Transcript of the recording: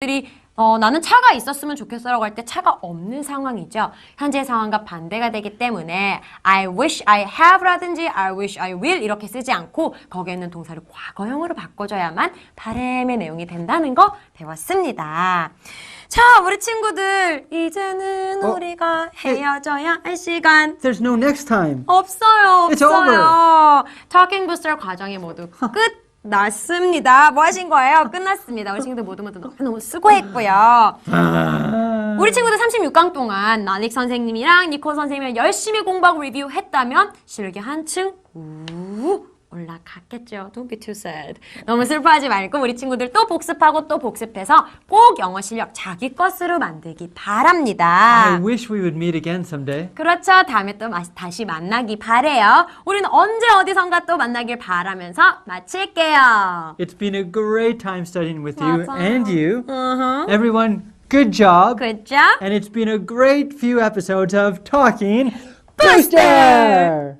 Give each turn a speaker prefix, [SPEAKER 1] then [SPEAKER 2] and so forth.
[SPEAKER 1] 들이 어, 나는 차가 있었으면 좋겠어라고 할 때 차가 없는 상황이죠. 현재 상황과 반대가 되기 때문에 I wish I have라든지 I wish I will 이렇게 쓰지 않고 거기에 있는 동사를 과거형으로 바꿔줘야만 바램의 내용이 된다는 거 배웠습니다. 자, 우리 친구들 이제는
[SPEAKER 2] 어?
[SPEAKER 1] 우리가 헤어져야 할 시간
[SPEAKER 2] There's no next time.
[SPEAKER 1] 없어요,
[SPEAKER 2] It's
[SPEAKER 1] 없어요. Talking Booster 과정이 모두 끝. 났습니다. 뭐 하신 거예요? 끝났습니다. 우리 친구들 모두 모두 너무너무 수고했고요. 우리 친구들 36강 동안 나닉 선생님이랑 니코 선생님이랑 열심히 공부하고 리뷰했다면 실력이 한층 우 갔겠죠. Don't be too sad. 너무 슬퍼하지 말고 우리 친구들 또 복습하고 또 복습해서 꼭 영어 실력 자기 것으로 만들기 바랍니다.
[SPEAKER 2] I wish we would meet again someday.
[SPEAKER 1] 그렇죠. 다음에 또 마- 다시 만나기 바래요. 우리는 언제 어디선가 또 만나길 바라면서 마칠게요.
[SPEAKER 2] It's been a great time studying with you
[SPEAKER 1] 맞아요.
[SPEAKER 2] and you.
[SPEAKER 1] Uh-huh.
[SPEAKER 2] Everyone, good job.
[SPEAKER 1] Good job.
[SPEAKER 2] And it's been a great few episodes of Talking Booster!